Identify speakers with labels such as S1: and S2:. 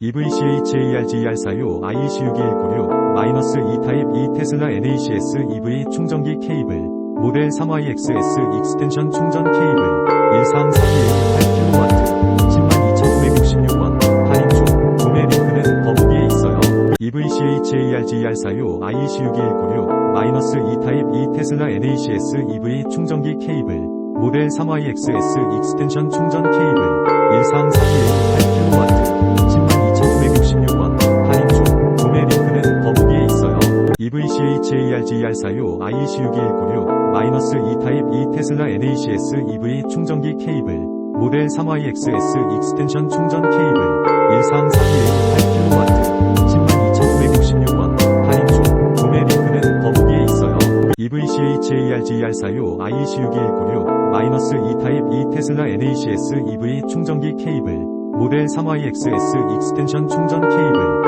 S1: EVCHARGER4U IEC6196 마이너스 2타입 2 테슬라 NACS EV 충전기 케이블 모델 3YXS 익스텐션 충전 케이블 13428kW 102,966원 할인 중 구매 링크는 더보기에 있어요. EVCHARGER4U IEC6196 마이너스 2타입 2 테슬라 NACS EV 충전기 케이블 모델 3YXS 익스텐션 충전 케이블 13428kW EVCHARGER4U IEC6196 마이너스 2타입 2 테슬라 NACS EV 충전기 케이블 모델 3YXS 익스텐션 충전 케이블 13428kW 102,966원 할인 중 구매 링크는 더보기에 있어요. EVCHARGER4U IEC6196 마이너스 2타입 2 테슬라 NACS EV 충전기 케이블 모델 3YXS 익스텐션 충전 케이블 13428kW